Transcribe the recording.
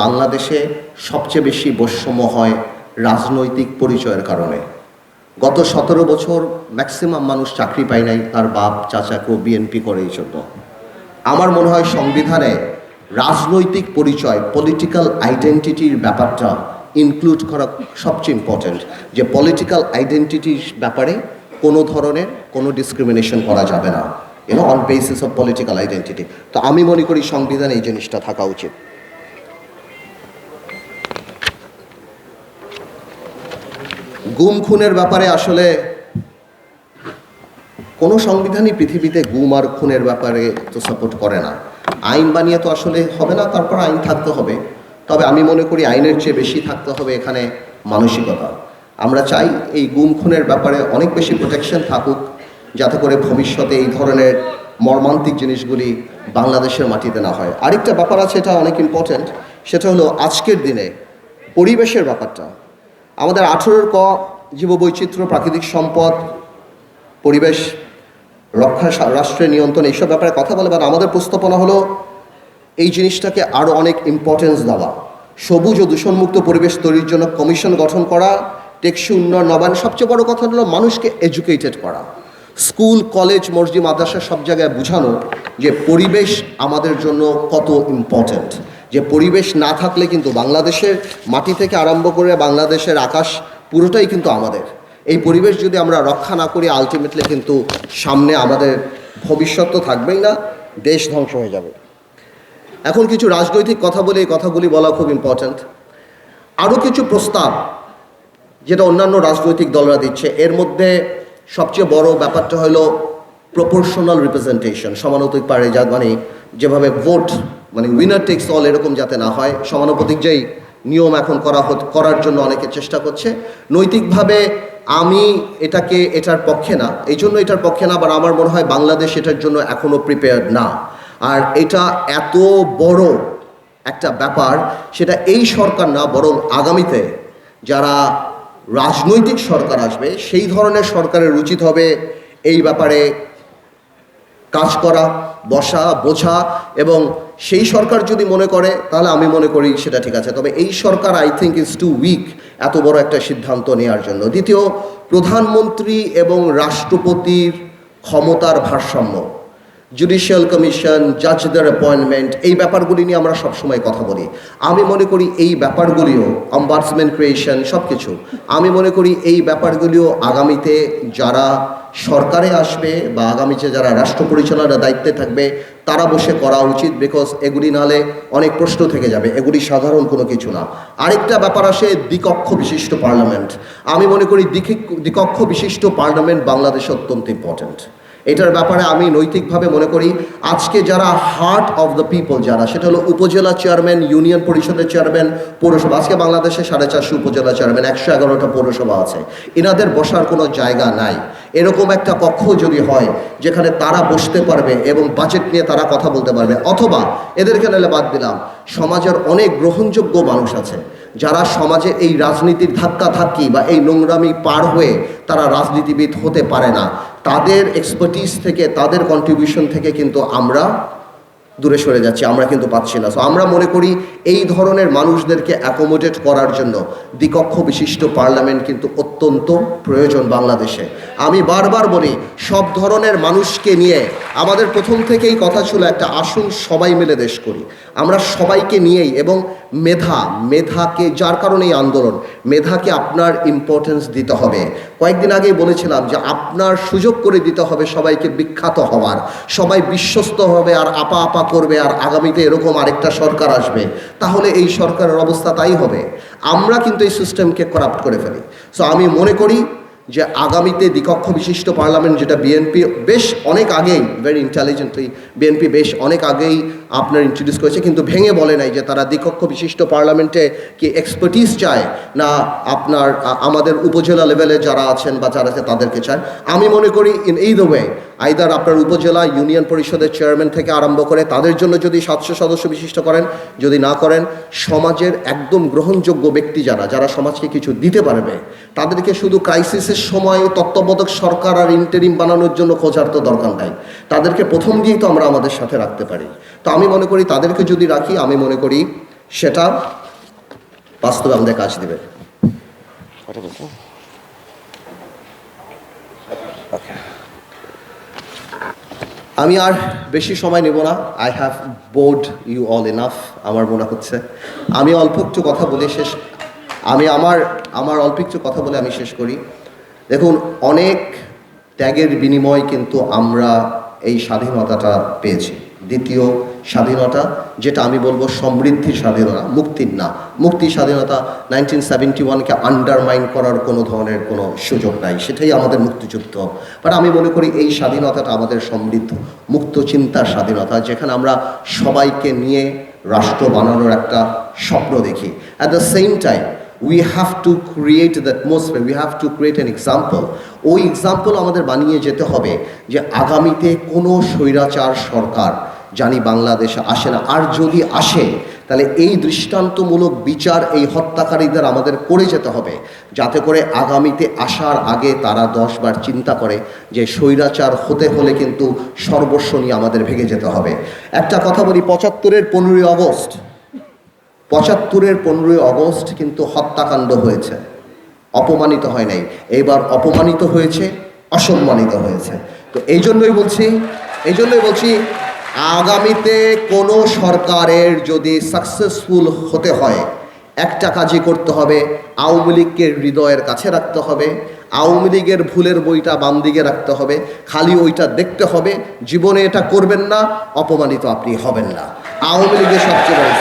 বাংলাদেশে সবচেয়ে বেশি বৈষম্য হয় রাজনৈতিক পরিচয়ের কারণে। গত সতেরো বছর ম্যাক্সিমাম মানুষ চাকরি পায় নাই, তার বাপ চাচাকেও বিএনপি করে এই জন্য। আমার মনে হয় সংবিধানে রাজনৈতিক পরিচয় পলিটিক্যাল আইডেন্টিটির ব্যাপারটা ইনক্লুড করা সবচেয়ে ইম্পর্ট্যান্ট যে পলিটিক্যাল আইডেন্টিটির ব্যাপারে কোনো ধরনের কোনো ডিসক্রিমিনেশন করা যাবে না। You know on basis of political identity তো আমি মনে করি সংবিধানে এই জিনিসটা থাকা উচিত। গুম খুনের ব্যাপারে আসলে কোনো সংবিধানই পৃথিবীতে গুম আর খুনের ব্যাপারে তো সাপোর্ট করে না। আইন বানিয়ে তো আসলে হবে না, তারপর আইন থাকতে হবে। তবে আমি মনে করি আইনের চেয়ে বেশি থাকতে হবে এখানে মানসিকতা। আমরা চাই এই গুম খুনের ব্যাপারে অনেক বেশি প্রোটেকশন থাকুক, যাতে করে ভবিষ্যতে এই ধরনের মর্মান্তিক জিনিসগুলি বাংলাদেশের মাটিতে না হয়। আরেকটা ব্যাপার আছে, এটা অনেক ইম্পর্ট্যান্ট সেটা হলো আজকের দিনে পরিবেশের ব্যাপারটা। আমাদের আঠেরোর ক জীববৈচিত্র্য, প্রাকৃতিক সম্পদ, পরিবেশ, রক্ষা, রাষ্ট্রের নিয়ন্ত্রণ, এইসব ব্যাপারে কথা বলে, বাট আমাদের প্রস্তাবনা হলো এই জিনিসটাকে আরও অনেক ইম্পর্টেন্স দেওয়া। সবুজ ও দূষণমুক্ত পরিবেশ তৈরির জন্য কমিশন গঠন করা, টেকসই উন্নয়ন নবায়ন, সবচেয়ে বড় কথা হলো মানুষকে এডুকেটেড করা। স্কুল, কলেজ, মসজিদ, মাদ্রাসা সব জায়গায় বোঝানো যে পরিবেশ আমাদের জন্য কত ইম্পর্ট্যান্ট যে পরিবেশ না থাকলে কিন্তু বাংলাদেশের মাটি থেকে আরম্ভ করে বাংলাদেশের আকাশ পুরোটাই কিন্তু আমাদের। এই পরিবেশ যদি আমরা রক্ষা না করি আলটিমেটলি কিন্তু সামনে আমাদের ভবিষ্যৎ তো থাকবেই না, দেশ ধ্বংস হয়ে যাবে। এখন কিছু রাজনৈতিক কথা বলে এই কথাগুলি বলা খুব ইম্পর্ট্যান্ট আরও কিছু প্রস্তাব যেটা অন্যান্য রাজনৈতিক দলরা দিচ্ছে। এর মধ্যে সবচেয়ে বড় ব্যাপারটা হলো প্রপোর্শনাল রিপ্রেজেন্টেশন সমানুপাতিক পারে যা মানে যেভাবে ভোট মানে উইনার টেক্স অল এরকম যাতে না হয়। সমানুপাতিক যেই নিয়ম এখন করা করার জন্য অনেকে চেষ্টা করছে। নৈতিকভাবে আমি এটাকে, এটার পক্ষে না। এই জন্য এটার পক্ষে না আবার আমার মনে হয় বাংলাদেশ এটার জন্য এখনও প্রিপেয়ার্ড না। আর এটা এত বড় একটা ব্যাপার, সেটা এই সরকার না, বরং আগামীতে যারা রাজনৈতিক সরকার আসবে, সেই ধরনের সরকারের উচিত হবে এই ব্যাপারে কাজ করা, বসা, বোঝা এবং সেই সরকার যদি মনে করে, তাহলে আমি মনে করি সেটা ঠিক আছে। তবে এই সরকার I think is too weak এত বড় একটা সিদ্ধান্ত নেওয়ার জন্য। দ্বিতীয়, প্রধানমন্ত্রী এবং রাষ্ট্রপতির ক্ষমতার ভারসাম্য। জুডিশিয়াল কমিশন জাজদের অ্যাপয়েন্টমেন্ট এই ব্যাপারগুলি নিয়ে আমরা সবসময় কথা বলি। আমি মনে করি এই ব্যাপারগুলিও অম্বার্সমেন্ট ক্রিয়েশন সব কিছু আমি মনে করি এই ব্যাপারগুলিও আগামীতে যারা সরকারে আসবে বা আগামীতে যারা রাষ্ট্র পরিচালনার দায়িত্বে থাকবে, তারা বসে করা উচিত বিকজ এগুলি নালে অনেক প্রশ্ন থেকে যাবে। এগুলি সাধারণ কোনো কিছু না। আরেকটা ব্যাপার আসে দ্বিকক্ষ বিশিষ্ট পার্লামেন্ট। আমি মনে করি দ্বিকি- দ্বিকক্ষ বিশিষ্ট পার্লামেন্ট বাংলাদেশে অত্যন্ত ইম্পর্ট্যান্ট এটার ব্যাপারে আমি নৈতিকভাবে মনে করি, আজকে যারা হার্ট অফ দ্য পিপল যারা, সেটা হলো উপজেলা চেয়ারম্যান ইউনিয়ন পরিষদের চেয়ারম্যান পৌরসভা, আজকে বাংলাদেশে সাড়ে চারশো উপজেলা চেয়ারম্যান একশো এগারোটা পৌরসভা আছে। এনাদের বসার কোনো জায়গা নাই। এরকম একটা কক্ষ যদি হয়, যেখানে তারা বসতে পারবে এবং বাজেট নিয়ে তারা কথা বলতে পারবে, অথবা এদেরকে নাহলে বাদ দিলাম, সমাজের অনেক গ্রহণযোগ্য মানুষ আছে, যারা সমাজে এই রাজনীতির ধাক্কা ধাক্কি বা এই নোংরামি পার হয়ে তারা রাজনীতিবিদ হতে পারে না। তাদের এক্সপার্টিস থেকে তাদের কন্ট্রিবিউশন থেকে কিন্তু আমরা দূরে সরে যাচ্ছি, আমরা কিন্তু পাচ্ছি না। সো আমরা মনে করি এই ধরনের মানুষদেরকে অ্যাকোমোডেট করার জন্য দ্বিকক্ষ বিশিষ্ট পার্লামেন্ট কিন্তু অত্যন্ত প্রয়োজন বাংলাদেশে। আমি বারবার বলি, সব ধরনের মানুষকে নিয়ে আমাদের প্রথম থেকেই কথা ছিল একটা আসুন সবাই মিলে দেশ করি। আমরা সবাইকে নিয়েই এবং মেধা, মেধাকে যার কারণে এই আন্দোলন, মেধাকে আপনার ইম্পর্টেন্স দিতে হবে। কয়েকদিন আগেই বলেছিলাম যে আপনার সুযোগ করে দিতে হবে সবাইকে বিখ্যাত হওয়ার, সবাই বিশ্বস্ত হবে আর আপা আপা করবে আর আগামীতে এরকম আরেকটা সরকার আসবে, তাহলে এই সরকারের অবস্থা তাই হবে। আমরা কিন্তু এই সিস্টেমকে করাপ্ট করে ফেলি। সো আমি মনে করি যে আগামীতে দ্বিকক্ষ বিশিষ্ট পার্লামেন্ট যেটা বিএনপি বেশ অনেক আগেই ভেরি ইন্টেলিজেন্টলি বিএনপি বেশ অনেক আগেই আপনার ইন্ট্রোডিউস করেছে, কিন্তু ভেঙে বলে নাই যে তারা দ্বিকক্ষ বিশিষ্ট পার্লামেন্টে কি এক্সপার্টিস চায়, না আপনার আমাদের উপজেলা লেভেলে যারা আছেন বা যারা আছে তাদেরকে চায়। আমি মনে করি ইন এই দ্য ওয়ে আইদার আপনার উপজেলা ইউনিয়ন পরিষদের চেয়ারম্যান থেকে আরম্ভ করে তাদের জন্য যদি সাতশো সদস্য বিশিষ্ট করেন যদি না করেন সমাজের একদম গ্রহণযোগ্য ব্যক্তি যারা যারা সমাজকে কিছু দিতে পারবে তাদেরকে শুধু ক্রাইসিসের সময় তত্ত্বাবধায়ক সরকার আর ইন্টারিম বানানোর জন্য খোঁজার তো দরকার নাই। তাদেরকে প্রথম দিয়েই তো আমরা আমাদের সাথে রাখতে পারি। তো আমি মনে করি তাদেরকে যদি রাখি আমি মনে করি সেটা বাস্তবে আমাদের কাজ দেবে। আমি আর বেশি সময় নেব না। I have bored you all enough আমার মনে হচ্ছে। আমি অল্প একটু কথা বলে শেষ আমি আমার আমার অল্প একটু কথা বলে আমি শেষ করি। দেখুন, অনেক ত্যাগের বিনিময় কিন্তু আমরা এই স্বাধীনতাটা পেয়েছি। দ্বিতীয় স্বাধীনতা, যেটা আমি বলব সমৃদ্ধির স্বাধীনতা, মুক্তির না। মুক্তি স্বাধীনতা নাইনটিন সেভেন্টি ওয়ানকে আন্ডারমাইন করার কোনো ধরনের কোনো সুযোগ নাই। সেটাই আমাদের মুক্তিযুদ্ধ। বাট আমি মনে করি এই স্বাধীনতাটা আমাদের সমৃদ্ধ, মুক্ত চিন্তার স্বাধীনতা, যেখানে আমরা সবাইকে নিয়ে রাষ্ট্র বানানোর একটা স্বপ্ন দেখি। At the same time we have to create the atmosphere we have to create an example ওই এক্সাম্পল আমাদের বানিয়ে যেতে হবে যে আগামীতে কোনো স্বৈরাচার সরকার জানি বাংলাদেশে আসে না। আর যদি আসে, তাহলে এই দৃষ্টান্তমূলক বিচার এই হত্যাকারীদের আমাদের করে যেতে হবে। যাতে করে আগামীতে আসার আগে তারা দশবার চিন্তা করে যে স্বৈরাচার হতে হলে কিন্তু সর্বস্ব নিয়ে আমাদের ভেঙে যেতে হবে। একটা কথা বলি, পঁচাত্তরের পনেরোই আগস্ট। পঁচাত্তরের পনেরোই আগস্ট কিন্তু হত্যাকাণ্ড হয়েছে। অপমানিত হয় নাই। এইবার অপমানিত হয়েছে, অসম্মানিত হয়েছে। তো এই জন্যই বলছি এই জন্যই বলছি আগামীতে কোনো সরকারের যদি সাকসেসফুল হতে হয়, একটা কাজই করতে হবে, আওয়ামী লীগকে হৃদয়ের কাছে রাখতে হবে, আওয়ামী লীগের ভুলের বইটা বাম দিকে রাখতে হবে, খালি ওইটা দেখতে হবে, জীবনে এটা করবেন না, অপমানিত আপনি হবেন না। আওয়ামী লীগের সবচেয়ে বড়